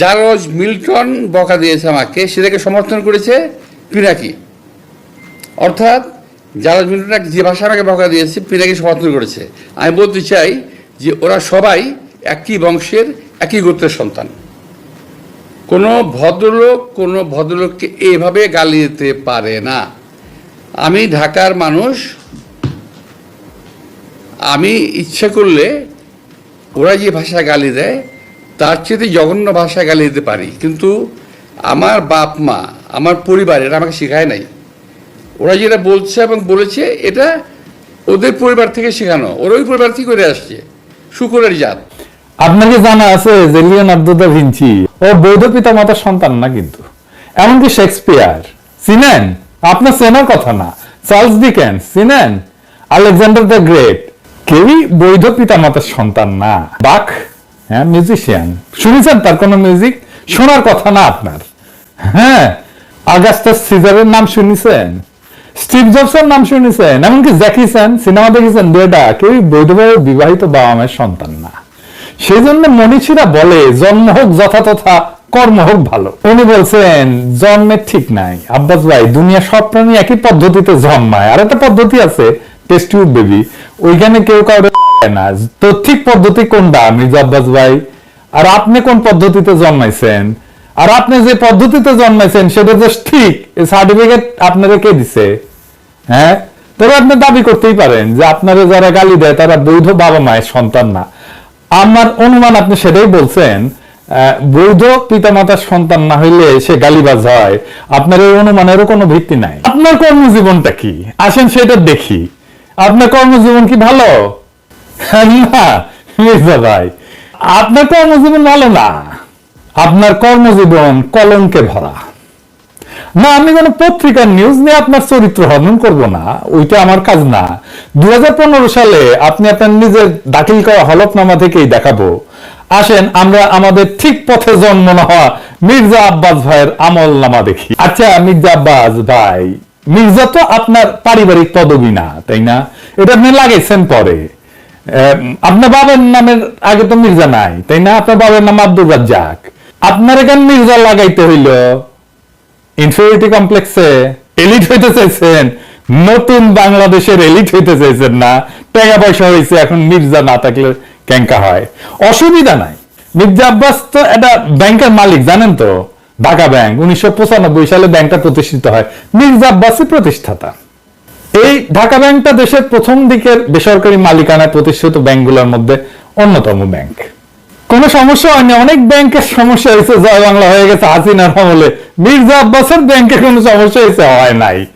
জারজ Milton বকা দিয়েছে আমাকে সেটাকে সমর্থন করেছে পিনাকি। অর্থাৎ জারজ মিল্টন যে ভাষা আমাকে বকা দিয়েছে, পিনাকি সমর্থন করেছে। আমি বলতে চাই যে ওরা সবাই একই বংশের, একই গোত্রের সন্তান। কোনো ভদ্রলোক, কোনো ভদ্রলোককে এভাবে গালি দিতে পারে না। আমি ঢাকার মানুষ, আমি ইচ্ছে করলে ওরা যে ভাষায় গালি দেয় তার চেয়ে জঘন্য ভাষায় গালি দিতে পারি। কিন্তু আমার বাপ মা, আমার পরিবার এটা আমাকে শেখায় নাই। ওরা যেটা বলছে এবং বলেছে, এটা ওদের পরিবার থেকে শেখানো। ওরা ওই পরিবার থেকে করে আসছে। শুকুরের জাত। আপনার কি জানা আছে যে লিওনার্দো দা ভিঞ্চি, ও বৌদ্ধ পিতা মাতার সন্তান না কিন্তু? এমনকি শেক্সপিয়ার। চিনেন আপনার চেনার কথা না। চার্লস ডিকেন্স চিনেন আলেকজান্ডার দ্য গ্রেট। কেউই বৈধ পিতা মাতার সন্তান না। বাক হ্যাঁ মিউজিশিয়ান শুনেছেন তার কোনো মিউজিক শোনার কথা না আপনার। হ্যাঁ আগাস্টাস সিজারের নাম শুনেছেন। স্টিভ জবসের নাম শুনেছেন। এমনকি জ্যাকি সিনেমা দেখেছেন দুয়েটা কেউই বৈধভাবে বিবাহিত বাবা মায়ের সন্তান না। সেই জন্য মনীষীরা বলে, জন্ম হোক যথাতথা কর্ম হোক ভালো। উনি বলছেন জন্মের ঠিক নাই। আব্বাস ভাই, দুনিয়া সব প্রাণী একই পদ্ধতিতে জন্মায়। আর একটা পদ্ধতি আছে টেস্ট টিউব বেবি ওইখানে কেউ কাউরে লাগায় না। তো ঠিক পদ্ধতি কোনটা মির্জা আব্বাস ভাই? আর আপনি কোন পদ্ধতিতে জন্মাইছেন? আর আপনি যে পদ্ধতিতে জন্মাইছেন, সেটা ঠিক সার্টিফিকেট আপনারা কে দিছে? হ্যাঁ? তবে আপনি দাবি করতেই পারেন যে আপনারা যারা গালি দেয়, তারা বৈধ বাবা মায়ের সন্তান না। আমার অনুমান আপনি সেটাই বলছেন বৈধ পিতামাতার সন্তান না হইলে সে গালিবাজ হয়। আপনার এই অনুমানেরও কোনো ভিত্তি নাই। আপনার কর্মজীবনটা কি? আসেন সেটা দেখি। আপনার কর্মজীবন কি ভালো? না, মির্জা ভাই, আপনার কর্মজীবন ভালো না। আপনার কর্মজীবন কলঙ্কে ভরা। না, আমি কোনো পত্রিকার নিউজ নিয়ে আপনার চরিত্র হনন করব না, ওইটা আমার কাজ না। দুই সালে আপনি আপনার নিজের দাখিল করা হলফনামা থেকেই দেখাবো। আসেন, আমরা আমাদের ঠিক পথে জন্ম না হওয়া মির্জা আব্বাস ভাইয়ের আমল নামা দেখি। আচ্ছা মির্জা আব্বাস ভাই, মির্জা তো আপনার পারিবারিক পদবি না, তাই না? এটা আপনি লাগাইছেন পরে। আপনার বাবার নামের আগে তো মির্জা নাই, তাই না? আপনার বাবার নাম আব্দুল রাজ্জাক। আপনার এখানে মির্জা লাগাইতে হইল ইনফিউরিটি কমপ্লেক্সে এলিট হইতে চাইছেন, নতুন বাংলাদেশের এলিট হইতে চাইছেন না, টাকা পয়সা হয়েছে এখন মির্জা না থাকলে ক্যাঙ্কা হয়। অসুবিধা নাই। মির্জা আব্বাস তো একটা ব্যাংকের মালিক, জানেন তো? ঢাকা ব্যাংক, উনিশশো পঁচানব্বই সালে ব্যাংকটা প্রতিষ্ঠিত হয়। মির্জা আব্বাসই প্রতিষ্ঠাতা। এই ঢাকা ব্যাংকটা দেশের প্রথম দিকের বেসরকারি মালিকানায় প্রতিষ্ঠিত ব্যাংকগুলোর মধ্যে অন্যতম ব্যাংক। কোনো সমস্যা হয়নি, অনেক ব্যাংকের সমস্যা হয়েছে, জয় বাংলা হয়ে গেছে, হাসিনার আমলে। মির্জা আব্বাসের ব্যাংকে কোনো সমস্যা হয়েছে? হয় নাই।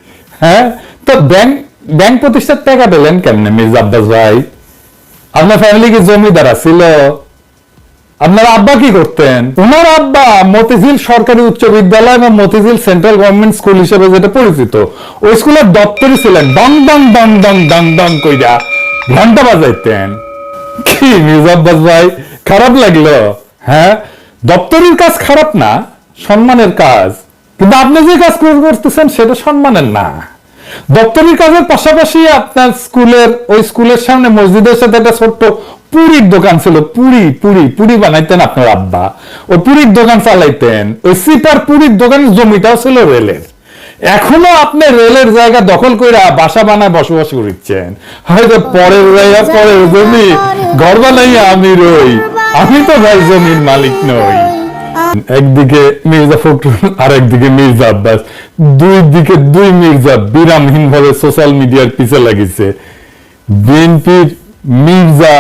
হ্যাঁ? তো ব্যাংক ব্যাংক প্রতিষ্ঠার টাকা পেলেন কেমনে মির্জা আব্বাস ভাই? আপনার ফ্যামিলি কি জমিদার ছিল আপনার আব্বা কি করতেন? ওনার আব্বা মতিঝিল সরকারি উচ্চ বিদ্যালয় এবং মতিঝিল সেন্ট্রাল গভর্নমেন্ট স্কুল হিসেবে যেটা পরিচিত, ওই স্কুলের দপ্তরই ছিলেন ডং ডং ডং ডং ডং ডং কইরা ঘণ্টা বাজাইতেন। কি মির্জা আব্বাস ভাই, খারাপ লাগল? হ্যাঁ? দপ্তরের কাজ খারাপ না, সম্মানের কাজ। কিন্তু আপনি যে কাজ করতেছেন সেটা সম্মানের না। দপ্তরের কাজের পাশাপাশি আপনার স্কুলের, ওই স্কুলের সামনে মসজিদের সাথে একটা ছোট্ট পুরীর দোকান ছিল, পুরি পুরি পুরি বানাইতেন আপনার আব্বা। ওই পুরীর দোকান চালাইতেন, ওই সিপার পুরীর দোকানের জমিটাও ছিল রেলের। এখনও আপনি রেলের জায়গা দখল করে বাসা বানায় বসবাস করছেন হয়তো পরের জায়গা, পরের জমি, ঘর বানাইয়া আমি রই। আমি তো ভাই জমির মালিক নই। একদিকে মির্জা ফখরুল আর একদিকে মির্জা আব্বাস। দুই দিকে দুই মির্জা বিরামহীন ভাবে সোশ্যাল মিডিয়ার পিছে লাগিছে। বিএনপির Mirza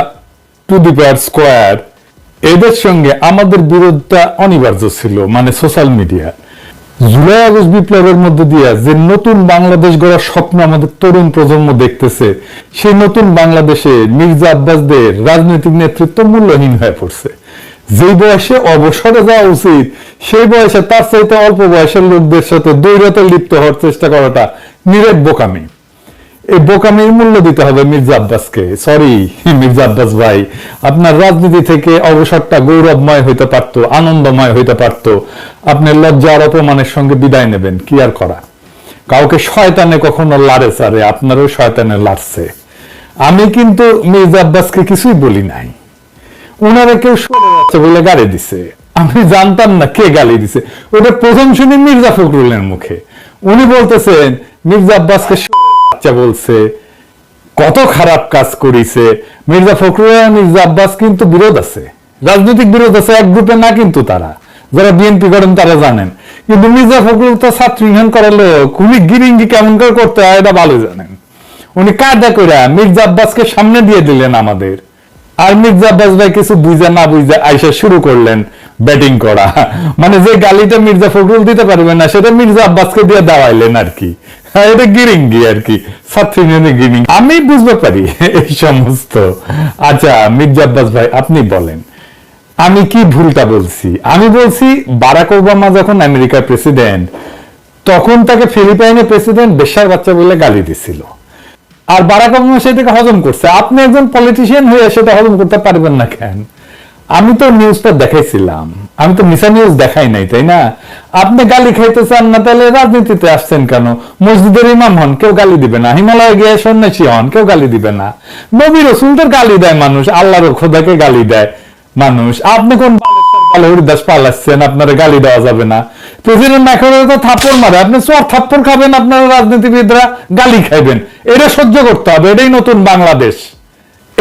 to the power square, এদের সঙ্গে আমাদের বিরোধটা অনিবার্য ছিল মানে সোশ্যাল মিডিয়া জুলাই আগস্ট বিপ্লবের মধ্যে দিয়ে যে নতুন বাংলাদেশ গড়ার স্বপ্ন আমাদের তরুণ প্রজন্ম দেখতেছে, সেই নতুন বাংলাদেশে মির্জা আব্বাসদের রাজনৈতিক নেতৃত্ব মূল্যহীন হয়ে পড়ছে। যেই বয়সে অবসরে যাওয়া উচিত, সেই বয়সে তার চাইতে অল্প বয়সের লোকদের সাথে দৈরতে লিপ্ত হওয়ার চেষ্টা করাটা নিরেট বোকামি এই বোকামির মূল্য দিতে হবে মির্জা আব্বাসকে। সরি মির্জা আব্বাস ভাই, আপনার রাজনীতি থেকে অবসরটা গৌরবময় হইতে পারত, আনন্দময় হইতে পারত। আপনি লজ্জা আর অপমানের সঙ্গে বিদায় নেবেন, কি আর করা? কাউকে শয়তানে কখনো লারে সারে আপনারও শয়তানে লাড়ছে। আমি কিন্তু মির্জা আব্বাসকে কিছুই বলি নাই। উনারা কেউ সরে যাচ্ছে বলে গাড়ি দিছে। আমি জানতাম না কে গালি দিছে। ওটা প্রথম শুনি মির্জা ফখরুলের মুখে। উনি বলতেছেন, মির্জা আব্বাসকে বাচ্চা বলছে, কত খারাপ কাজ করিছে। মির্জা ফখরুল মির্জা আব্বাস কিন্তু বিরোধ আছে। রাজনৈতিক বিরোধ আছে, এক গ্রুপে না কিন্তু তারা। যারা বিএনপি করেন, তারা জানেন। কিন্তু মির্জা ফখরুল তো ছাত্র ইউনিয়ন করার লোক। উনি গিরিঙ্গি কেমন করে করতে হয়, এটা ভালো জানেন। উনি কায়দা করে মির্জা আব্বাসকে সামনে দিয়ে দিলেন আমাদের। আর মির্জা আব্বাস ভাই কিছু বুঝে না বুঝে আইসা শুরু করলেন ব্যাটিং করা। মানে যে গালিটা মির্জা ফখরুল দিতে পারবে না, সেটা মির্জা আব্বাসকে দিয়ে দাওয়াইলেন আর কি। এটা গিরিঙ্গি আর কি। ছাত্র ইউনিয়নের গিরিঙ্গি আমি বুঝতে পারি এই সমস্ত। আচ্ছা মির্জা আব্বাস ভাই, আপনি বলেন, আমি কি ভুলটা বলছি? আমি বলছি, বারাক ওবামা যখন আমেরিকার প্রেসিডেন্ট, তখন তাকে ফিলিপাইনের প্রেসিডেন্ট বেশার বাচ্চা বলে গালি দিছিল। আর বারাক ওবামা সেটাকে হজম করছে। আপনি একজন পলিটিশিয়ান হয়ে সেটা হজম করতে পারবেন না কেন? আমি তো নিউজটা দেখাইছিলাম আমি তো মিশা নিউজ দেখাই নাই, তাই না? আপনি গালি খাইতে চান না, তাহলে রাজনীতিতে আসছেন কেন? মসজিদের ইমাম হন, কেউ গালি দিবে না। হিমালয়ে গিয়ে সন্ন্যাসী হন, কেউ গালি দিবে না। নবী রসুলদের গালি দেয় মানুষ, আল্লাহর খোদাকে গালি দেয় মানুষ। আপনি কোন হরিদাস পালাচ্ছেন আপনার গালি দেওয়া যাবে না। প্রেসিডেন্ট ম্যাকরনের তো থাপ্পড় মারে, আপনি চর থাপ্পড় খাবেন আপনারা রাজনীতিবিদরা, গালি খাইবেন। এটা সহ্য করতে হবে, এটাই নতুন বাংলাদেশ।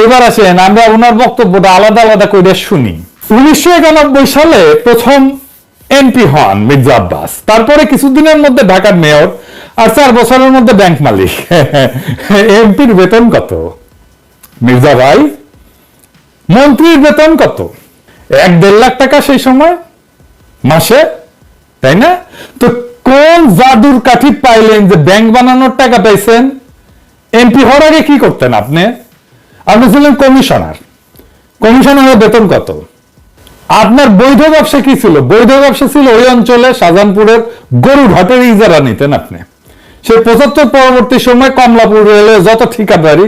এবার আসেন, আমরা ওনার বক্তব্যটা আলাদা আলাদা করে শুনি। উনিশশো একানব্বই সালে প্রথম এমপি হন মির্জা আব্বাস। তারপরে কিছুদিনের মধ্যে ঢাকার মেয়র আর চার বছরের মধ্যে ব্যাংক মালিক। এমপির বেতন কত? মির্জা ভাই, মন্ত্রীর বেতন কত? এক দেড় লাখ টাকা সেই সময়, মাসে, তাই না? তো কোন জাদুর কাঠি পাইলেন যে ব্যাংক বানানোর টাকা পাইছেন? এমপি হওয়ার আগে কি করতেন আপনি? আপনি ছিলেন কমিশনার। কমিশনারের বেতন কত? আপনার বৈধ ব্যবসা কি ছিল? বৈধ ব্যবসা ছিল ওই অঞ্চলে শাহজাহানপুরের গরু ঘাটের ইজারা নিতেন আপনি। সেই পঁচাত্তর পরবর্তী সময় কমলাপুর রেলে যত ঠিকাদারি,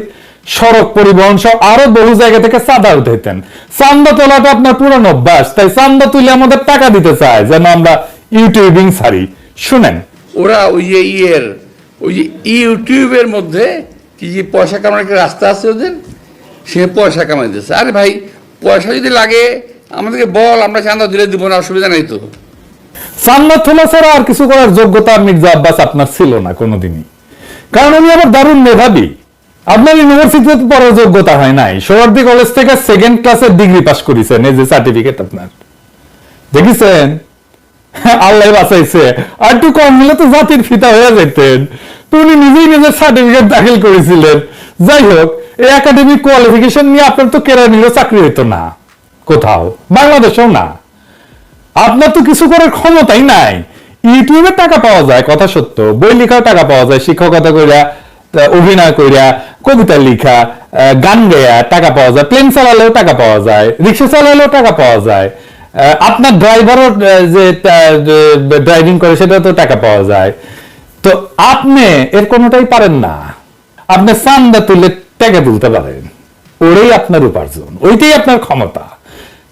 সড়ক পরিবহন সব আরও বহু জায়গা থেকে চাঁদা উঠাইতেন। চান্দা তোলাটা আপনার পুরানো অভ্যাস, তাই চান্দা তুলে আমাদের টাকা দিতে চায়, যেন আমরা ইউটিউবিং ছাড়ি। শুনেন। ওরা ওই যে ইয়ের, ওই যে ইউটিউবের মধ্যে কি যে পয়সা কামানোর একটা রাস্তা আছে ওদের? সে পয়সা কামাইতেছে। আরে ভাই, পয়সা যদি লাগে আমাদেরকে বল, আমরা চাঁদা দিলে দিব না, অসুবিধা নেই তো। চান্দা তোলা ছাড়া আর কিছু করার যোগ্যতা মির্জা আব্বাস আপনার ছিল না কোনোদিনই। কারণ উনি আবার দারুণ মেধাবী। আপনার ইউনিভার্সিটিতে পড়ার যোগ্যতা হয় নাই। সোহার্দি কলেজ থেকে সেকেন্ড ক্লাসের ডিগ্রি পাস করেছেন, এই যে সার্টিফিকেট আপনার। দেখেছেন? আল্লাহ বাঁচাইছে। আর একটু কম হলে তো জাতির ফিতা হয়ে যেতেন। তো উনি নিজেই নিজের সার্টিফিকেট দাখিল করেছিলেন। যাই হোক, এই একাডেমিক কোয়ালিফিকেশন নিয়ে আপনার তো কেরানিরও চাকরি হতো না। কোথাও? বাংলাদেশেও না। আপনার তো কিছু করার ক্ষমতাই নাই। ইউটিউবে টাকা পাওয়া যায়, কথা সত্য। বই লেখাও টাকা পাওয়া যায়, শিক্ষকতা কইরা অভিনয় কইরা, কবিতা লিখা গান গেয়া টাকা পাওয়া যায়, প্লেন চালালেও টাকা পাওয়া যায়, রিক্সা চালালেও টাকা পাওয়া যায়। আপনার ড্রাইভারও যে ড্রাইভিং করে সেটা তো টাকা পাওয়া যায়। তো আপনি এর কোনোটাই পারেন না। আপনি চান্দা তুলে টাকা তুলতে পারেন। ওটাই আপনার উপার্জন, ওইটাই আপনার ক্ষমতা।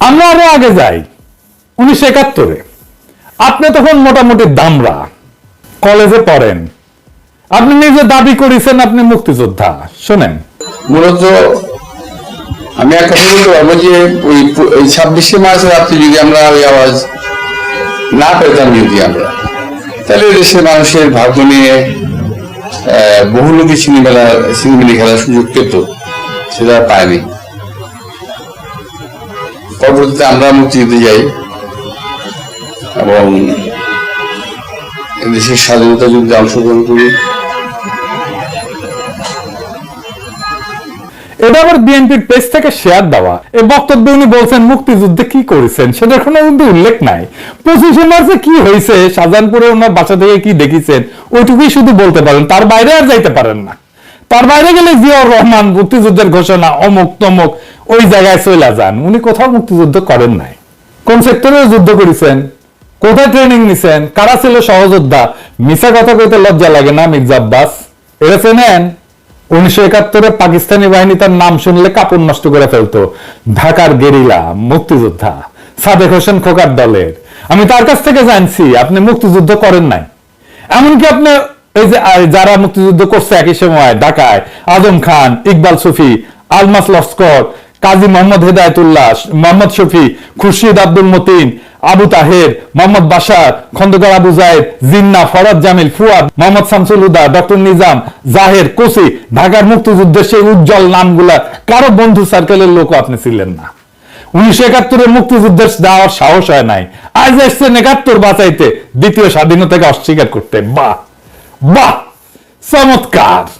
আমরা আরও আগে যাই, উনিশশো একাত্তরে। আপনি তখন মোটামুটি দামরা, কলেজে পড়েন। আপনি নিজে দাবি করেছেন আপনি মুক্তিযোদ্ধা, শোনেন। মূলত আমি এক কথা বলতে পারব যে ওই ওই ছাব্বিশে মার্চ রাত্রে যদি আমরা ওই আওয়াজ না পেতাম যদি আমরা, তাহলে দেশের মানুষের ভাগ্য নিয়ে বহু লোকই সিনেমা সিনেমিলি খেলার সুযোগ পেত, সেটা পায়নি। পরবর্তীতে আমরা মুক্তিযুদ্ধে যাই এবং দেশের স্বাধীনতা যুদ্ধে অংশগ্রহণ করি। এটা আবার বিএনপির পেজ থেকে শেয়ার দেওয়া। এই বক্তব্যে উনি বলছেন, মুক্তিযুদ্ধে কি করেছেন? সেটার কোনো কিন্তু উল্লেখ নাই। পঁচিশে মার্চে কি হয়েছে? শাহজাহানপুরে ওনার বাসা থেকে কি দেখেছেন? ওইটুকুই শুধু বলতে পারেন। তার বাইরে আর যাইতে পারেন না। তার বাইরে গেলে জিয়াউর রহমান মুক্তিযুদ্ধের ঘোষণা অমুক তমুক, ওই জায়গায় চলে যান। উনি কোথাও মুক্তিযুদ্ধ করেন নাই। কোন সেক্টরে যুদ্ধ করেছেন? কোথায় ট্রেনিং নিছেন? কারা ছিল সহযোদ্ধা? মিশা কথা কইতে লজ্জা লাগে না, মির্জা আব্বাস? এটা চেনেন? উনিশশো একাত্তরে পাকিস্তানি বাহিনী তার নাম শুনলে কাপড় নষ্ট করে ফেলতো। ঢাকার গেরিলা মুক্তিযোদ্ধা, সাদেক হোসেন খোকার দলের। আমি তার কাছ থেকে জানছি, আপনি মুক্তিযুদ্ধ করেন নাই। এমনকি আপনি এই যে যারা মুক্তিযুদ্ধ করছে একই সময়, ঢাকায়, আজম খান, ইকবাল সুফি, আলমাস লস্কর, কাজী মোহাম্মদ হেদায়তুল্লাহ, মোহাম্মদ শফি, খুরশিদ আব্দুল মতিন, আবু তাহের, মোহাম্মদ বাশার, খন্দকার আবু জাহেদ জিন্না, ফরাদ জামিল, ফুয়াদ, মোহাম্মদ শামসুল হুদা, ডক্টর নিজাম, জাহের, কোসি, ঢাকার মুক্তিযুদ্ধের সেই উজ্জ্বল নামগুলা কারও বন্ধু সার্কেলের লোক আপনি ছিলেন না। উনিশশো একাত্তরের মুক্তিযুদ্ধের যাওয়ার সাহস হয় নাই। আজ এসছেন একাত্তর বাঁচাইতে, দ্বিতীয় স্বাধীনতাকে অস্বীকার করতে। বাহ! বাহ! চমৎকার।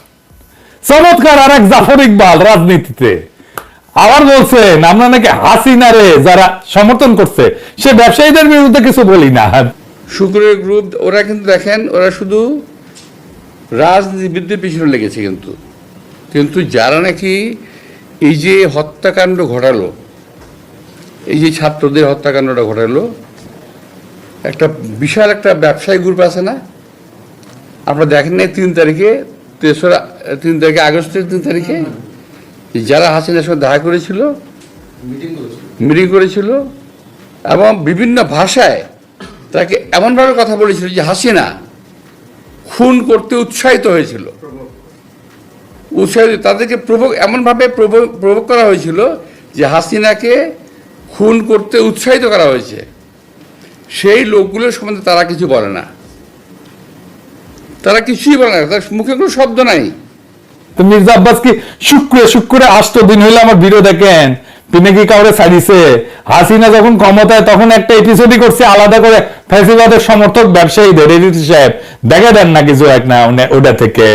চমৎকার আর এক জাফর ইকবাল রাজনীতিতে। আবার বলছেন, আমরা নাকি হাসিনারে যারা সমর্থন করছে, সে ব্যবসায়ীদের বিরুদ্ধে কিছু বলি না। শুক্রের গ্রুপ, ওরা কিন্তু দেখেন, ওরা শুধু রাজনীতিবিদদের পিছনে লেগেছে কিন্তু। কিন্তু যারা নাকি এই যে হত্যাকাণ্ড ঘটালো, এই যে ছাত্রদের হত্যাকাণ্ডটা ঘটালো, একটা বিশাল একটা ব্যবসায়ী গ্রুপ আছে না? আপনারা দেখেন নাই তিন তারিখে তেসরা তিন তারিখে আগস্টের তিন তারিখে? যারা হাসিনার সঙ্গে দেখা করেছিল মিটিং করেছিল। এবং বিভিন্ন ভাষায় তাকে এমনভাবে কথা বলেছিল যে হাসিনা খুন করতে উৎসাহিত হয়েছিল। উৎসাহিত তাদেরকে প্রভোগ এমনভাবে প্রভোগ করা হয়েছিল যে হাসিনাকে খুন করতে উৎসাহিত করা হয়েছে। সেই লোকগুলোর সম্বন্ধে তারা কিছু বলে না। তারা কিছুই বলে না তার মুখে কোনো শব্দ নাই। তো মির্জা আব্বাস কি শুক্রে শুক্রে আষ্ট দিন হইলে আমার ভিডিও দেখেন। তিনি কি কাউরে ছাড়িছে? হাসিনা যখন ক্ষমতায় তখন একটা এপিসোডই করছে আলাদা করে ফ্যাসিবাদের সমর্থক ব্যবসায়ীদের এডিটি সাহেব। দেখে দেন না কিছু এক না ওটা থেকে।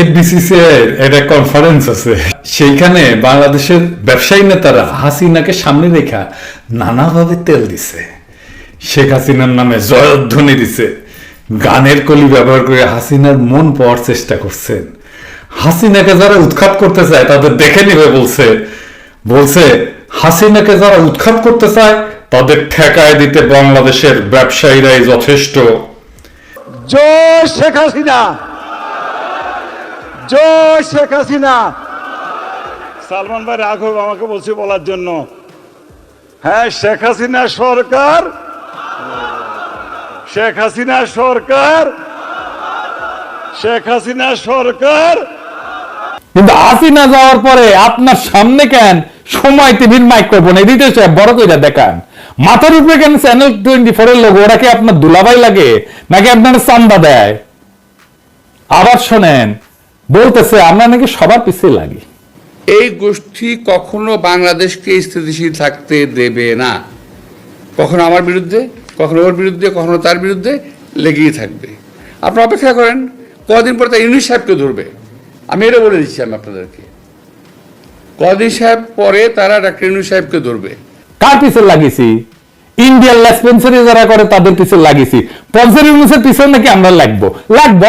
এফবিসিসি এর একটা কনফারেন্স আছে। সেইখানে বাংলাদেশের ব্যবসায়ী নেতারা হাসিনাকে সামনে রেখা নানাভাবে তেল দিছে। শেখ হাসিনার নামে জয়ধ্বনি দিছে। গানের কলি ব্যবহার করে হাসিনার মন পাওয়ার চেষ্টা করছেন। হাসিনাকে যারা উৎখাত করতে চায় তাদের দেখে নিবে বলছে বলছে হাসিনাকে যারা উৎখাত করতে চায় তাদের ঠেকায় দিতে বাংলাদেশের ব্যবসায়ীরাই যথেষ্ট। জয় শেখ হাসিনা! জয় শেখ হাসিনা! সালমান ভাই রাঘব আমাকে বলছে বলার জন্য। হ্যাঁ শেখ হাসিনা সরকার শেখ হাসিনা সরকার শেখ হাসিনা সরকার। কিন্তু হাসিনা যাওয়ার পরে আপনার সামনে কেন সময় টিভির মাইক্রোফোন? সাহেব বড় করে দেখান। মাথার উপরে কেন চ্যানেল টোয়েন্টি ফোর এর লোক ওরা কি আপনার দুলাভাই লাগে? নাকি আপনার চান্দা দেয়? আবার শোনেন বলতেছে আমরা নাকি সবার পিছিয়ে লাগি। এই গোষ্ঠী কখনো বাংলাদেশকে স্থিতিশীল থাকতে দেবে না। কখনো আমার বিরুদ্ধে? কখনো ওর বিরুদ্ধে, কখনো তার বিরুদ্ধে লেগেই থাকবে। আপনারা অপেক্ষা করেন, কদিন পরে তার ইউনিস সাহেবকে ধরবে। আমি এটা বলে দিচ্ছি আমি আপনাদেরকে। কদিন সাহেব পরে তারা ডাক্তার ইউনুস সাহেবকে ধরবে। কার পিছনে লাগিয়েছি? ইন্ডিয়ান যারা করে তাদের লাগিয়েছি। প্রফেসর নাকি আমরা লাগবো?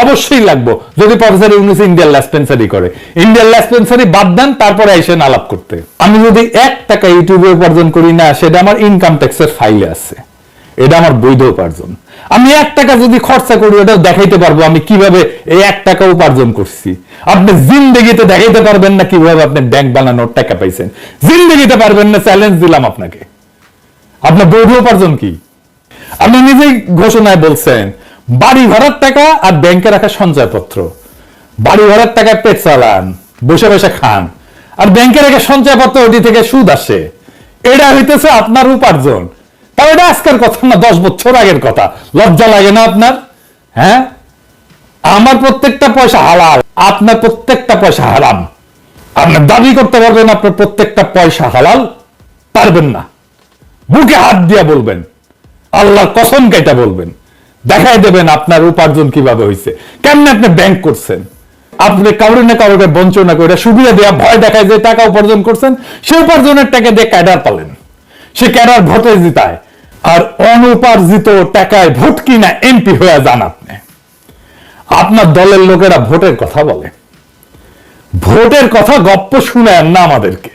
অবশ্যই লাগবো। যদি প্রফেসর ইউনুস ইন্ডিয়ান লেসপেন্সারি করে। ইন্ডিয়ান লেসপেন্সারি বাদ দেন, তারপরে এসে আলাপ করতে। আমি যদি এক টাকা ইউটিউবে উপার্জন করি না, সেটা আমার ইনকাম ট্যাক্সের ফাইলে আছে। এটা আমার বৈধ উপার্জন। আমি এক টাকা যদি খরচা করি ওটা দেখাইতে পারব আমি কীভাবে এই এক টাকা উপার্জন করছি। আপনি জিন্দগিতে দেখাইতে পারবেন না কীভাবে আপনি ব্যাংক বানানোর টাকা পাইছেন। জিন্দগিতে পারবেন না চ্যালেঞ্জ দিলাম আপনাকে। আপনার বৈধ উপার্জন কি? আপনি নিজেই ঘোষণায় বলছেন, বাড়ি ভাড়ার টাকা আর ব্যাংকে রাখা সঞ্চয়পত্র। বাড়ি ভাড়ার টাকায় পেট চালান, বসে বসে খান। আর ব্যাংকে রাখা সঞ্চয়পত্র ওটি থেকে সুদ আসে। এটা হইতেছে আপনার উপার্জন। তাও এটা আজকের কথা না, দশ বছর আগের কথা। লজ্জা লাগে না আপনার? হ্যাঁ? আমার প্রত্যেকটা পয়সা হালাল, আপনার প্রত্যেকটা পয়সা হারাম। আপনার দাবি করতে পারবেন, আপনার প্রত্যেকটা পয়সা হালাল। পারবেন না। বুকে হাত দিয়া বলবেন। আল্লাহর কসম কেটা বলবেন। দেখাই দেবেন আপনার উপার্জন কীভাবে হয়েছে কেমনে আপনি ব্যাংক করছেন? আপনি কাউরে না কাউকে বঞ্চনা করে সুবিধা দেওয়া ভয় দেখায় যে টাকা উপার্জন করছেন, সে উপার্জনের টাকা দিয়ে ক্যাডার পালেন। সে ক্যাডার ভোটে জিতায় আর অনুপার্জিত টাকায় ভোট কিনা এমপি হয়ে যান আপনি। আপনার দলের লোকেরা ভোটের কথা বলে। ভোটের কথা গপ্প শুনেন না আমাদেরকে।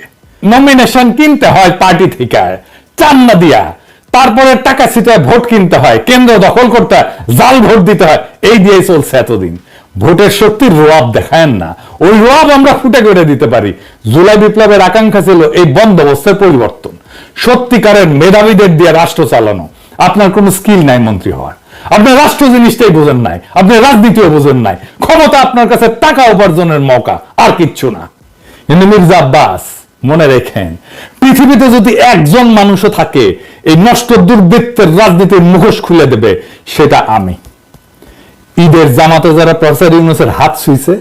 নমিনেশন কিনতে হয় পার্টি থেকে চান্না দিয়া। তারপরে টাকা ছিটায় ভোট কিনতে হয়, কেন্দ্র দখল করতে হয়, জাল ভোট দিতে হয়। এই দিয়ে চলছে এতদিন। ভোটের শক্তির রোয়াব দেখায় না। ওই রোয়াব আমরা ফুটে করে দিতে পারি। জুলাই বিপ্লবের আকাঙ্ক্ষা ছিল এই বন্দোবস্তের পরিবর্তন। সত্যিকারের মেধাবীদের দিয়ে রাষ্ট্র চালানো। আপনার কোনো স্কিল নাই মন্ত্রী হওয়ার। আপনার রাষ্ট্র জিনিসটাই বোঝেন নাই। আপনি রাজনীতিও বোঝেন নাই। ক্ষমতা আপনার কাছে টাকা উপার্জনের মৌকা, আর কিচ্ছু না। কিন্তু মির্জা আব্বাস, মনে রেখেন, পৃথিবীতে যদি একজন মানুষও থাকে, এই নষ্ট দুর্বৃত্তের রাজনীতির মুখোশ খুলে দেবে, সেটা আমি। ঈদের জামাতে যারা প্রফেসর ইউনুসের হাত ছুঁইছে,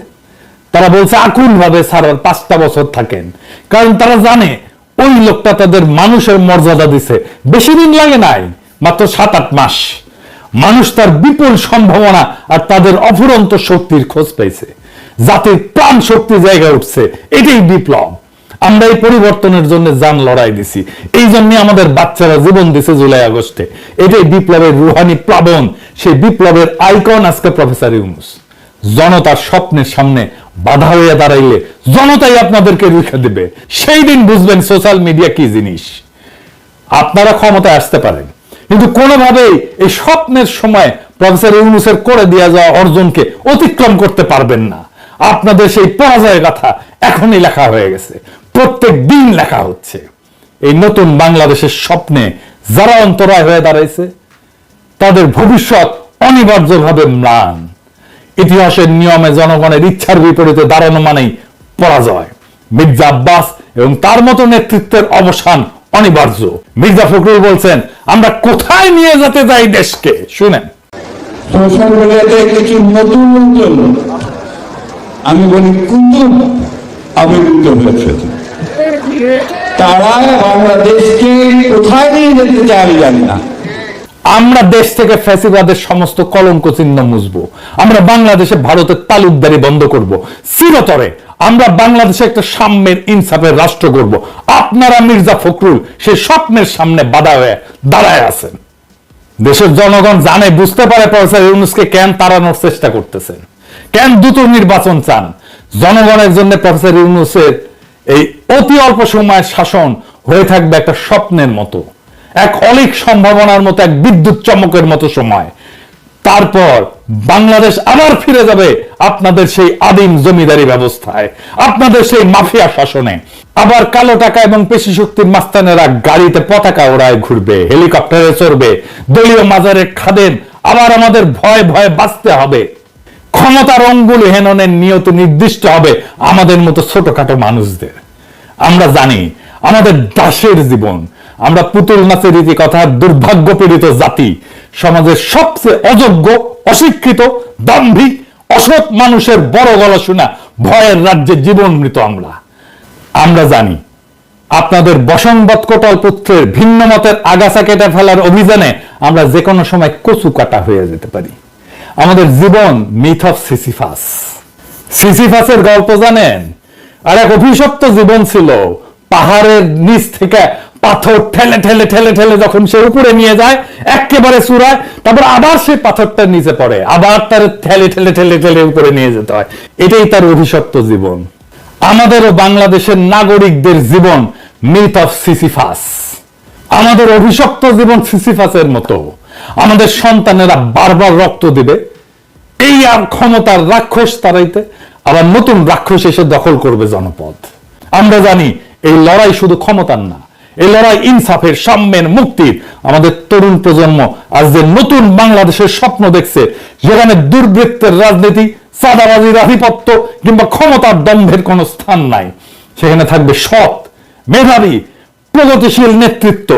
তারা বলছে আকুল ভাবে স্যার আর পাঁচটা বছর থাকেন। কারণ তারা জানে ওই লোকটা তাদের মানুষের মর্যাদা দিছে। বেশি দিন লাগে নাই, মাত্র সাত আট মাস। মানুষ তার বিপুল সম্ভাবনা আর তাদের অফুরন্ত শক্তির খোঁজ পাইছে। জাতির প্রাণ শক্তি জায়গায় উঠছে। এটাই বিপ্লব। আমরা এই পরিবর্তনের জন্য যান লড়াই দিছি। এই জন্য আমাদের বাচ্চারা জীবন দিছে জুলাই আগস্টে। এটাই বিপ্লবের রুহানি প্লাবন। সেই বিপ্লবের আইকন আজকে প্রফেসর ইউনুস। জনতার স্বপ্নের সামনে বাধা হয়ে দাঁড়াইলে জনতাই আপনাদেরকে রুখে দেবে। সেই দিন বুঝবেন সোশ্যাল মিডিয়া কি জিনিস। আপনারা ক্ষমতায় আসতে পারেন। কিন্তু কোনোভাবেই এই স্বপ্নের সময় প্রফেসর ইউনুসের করে দেওয়া যাওয়া অর্জনকে অতিক্রম করতে পারবেন না। আপনাদের সেই পরাজয়ের কথা এখনই লেখা হয়ে গেছে। প্রত্যেক দিন লেখা হচ্ছে। এই নতুন বাংলাদেশের স্বপ্নে যারা অন্তরায় হয়ে দাঁড়াইছে, তাদের ভবিষ্যৎ অনিবার্যভাবে ম্লান। ইতিহাসের নিয়মে জনগণের ইচ্ছার বিপরীতে দাঁড়ানো মানেই পরাজয়। মির্জা আব্বাস এবং তার মতো নেতৃত্বের অবসান অনিবার্য। মির্জা ফখরুল বলছেন, আমরা কোথায় নিয়ে যেতে চাই দেশকে? শুনেন। আমি বলি আবির্ভূত হয়েছে। তারা বাংলাদেশকে কোথায় নিয়ে যেতে আমি জানি না। আমরা দেশ থেকে ফ্যাসিবাদের সমস্ত কলঙ্ক চিহ্ন মুছবো। আমরা বাংলাদেশে ভারতের তালুকদারি বন্ধ করব। চিরতরে আমরা বাংলাদেশে একটা সাম্যের ইনসাফের রাষ্ট্র করব আপনারা মির্জা ফখরুল সেই স্বপ্নের সামনে বাধা হয়ে দাঁড়ায় আছেন। দেশের জনগণ জানে, বুঝতে পারে প্রফেসর ইউনুসকে কেন তাড়ানোর চেষ্টা করতেছেন। কেন দ্রুত নির্বাচন চান? জনগণের জন্য প্রফেসর ইউনুসের এই অতি অল্প সময়ের শাসন হয়ে থাকবে একটা স্বপ্নের মতো। এক অলিক সম্ভাবনার মতো, এক বিদ্যুৎ চমকের মতো সময়। তারপর বাংলাদেশ আবার ফিরে যাবে আপনাদের সেই আদিম জমিদারি ব্যবস্থায়, আপনাদের সেই মাফিয়া শাসনে। আবার কালো টাকা এবং পেশি শক্তির মাস্তানেরা গাড়িতে পতাকা ওড়ায় ঘুরবে, হেলিকপ্টারে চড়বে, দলীয় মাজারে খাদেন আবার আমাদের ভয় ভয়ে বাঁচতে হবে। ক্ষমতার অঙ্গুলি হেননের নিয়ত নির্দিষ্ট হবে আমাদের মতো ছোটখাটো মানুষদের। আমরা জানি, আমাদের দাসের জীবন আমরা পুতুল নাচের রীতি কথার দুর্ভাগ্য পীড়িত জাতি সমাজের সবচেয়ে অযোগ্য, অশিক্ষিত দাম্ভিক অসৎ মানুষের বড় গলা শোনা ভয়ের রাজ্যে জীবন মৃত আমরা। আমরা জানি, আপনাদের বসংবত কোটাল পুত্রের ভিন্ন মতের আগাছা কেটে ফেলার অভিযানে আমরা যে কোনো সময় কচু কাটা হয়ে যেতে পারি। আমাদের জীবন মিথ অফ সিসিফাস। সিসিফাসের গল্প জানেন? আর এক অভিশপ্ত জীবন ছিল, পাহাড়ের নিচ থেকে পাথর ঠেলে ঠেলে ঠেলে ঠেলে যখন সে উপরে নিয়ে যায়, একেবারে চূড়ায়, তারপর আবার সে পাথরটা নিচে পড়ে, আবার তার ঠেলে ঠেলে ঠেলে ঠেলে উপরে নিয়ে যেতে হয়। এটাই তার অভিশপ্ত জীবন। আমাদেরও বাংলাদেশের নাগরিকদের জীবন মিথ অফ সিসিফাস। আমাদের অভিশপ্ত জীবন সিসিফাসের মতো। আমাদের সন্তানেরা বারবার রক্ত দিবে। এই আর ক্ষমতার রাক্ষস তারাইতে আবার নতুন রাক্ষস এসে দখল করবে জনপদ। আমরা জানি এই লড়াই শুধু ক্ষমতার না এই লড়াই ইনসাফের সাম্যের মুক্তির আমাদের তরুণ প্রজন্ম আজ যে নতুন বাংলাদেশের স্বপ্ন দেখছে, যেখানে দুর্বৃত্তের রাজনীতি, চাঁদাবাজির আধিপত্য কিংবা ক্ষমতার দম্ভের কোনো স্থান নাই। সেখানে থাকবে সৎ, মেধাবী, প্রগতিশীল নেতৃত্ব।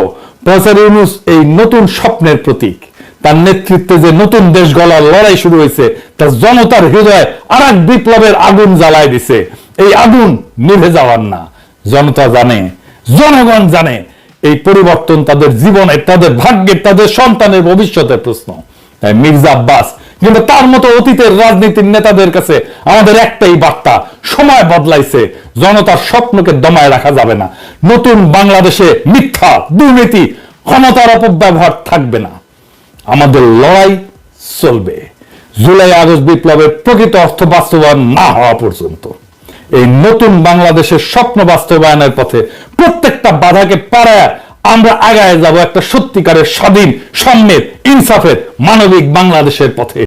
প্রফেসর ইউনুস এই নতুন স্বপ্নের প্রতীক। তার নেতৃত্বে যে নতুন দেশ গলার লড়াই শুরু হয়েছে, তা জনতার হৃদয়ে আর বিপ্লবের আগুন জ্বালায় দিছে। এই আগুন নিভে যাওয়ার না। জনতা জানে জনগণ জানে এই পরিবর্তন তাদের জীবনের তাদের ভাগ্যের তাদের সন্তানের ভবিষ্যতের প্রশ্ন। তাই মির্জা আব্বাস, কিন্তু তার মতো অতীতের রাজনীতির নেতাদের কাছে আমাদের একটাই বার্তা, সময় বদলাইছে, জনতার স্বপ্নকে দমায় রাখা যাবে না। নতুন বাংলাদেশে মিথ্যা, দুর্নীতি, ক্ষমতার অপব্যবহার থাকবে না। আমাদের লড়াই চলবে। জুলাই আগস্ট বিপ্লবের প্রকৃত অর্থ বাস্তবায়ন না হওয়া পর্যন্ত। এই নতুন বাংলাদেশের স্বপ্ন বাস্তবায়নের পথে প্রত্যেকটা বাধাকে পাড়ায় আমরা আগায় যাব একটা সত্যিকারের স্বাধীন সম্যের ইনসাফের, মানবিক বাংলাদেশের পথে।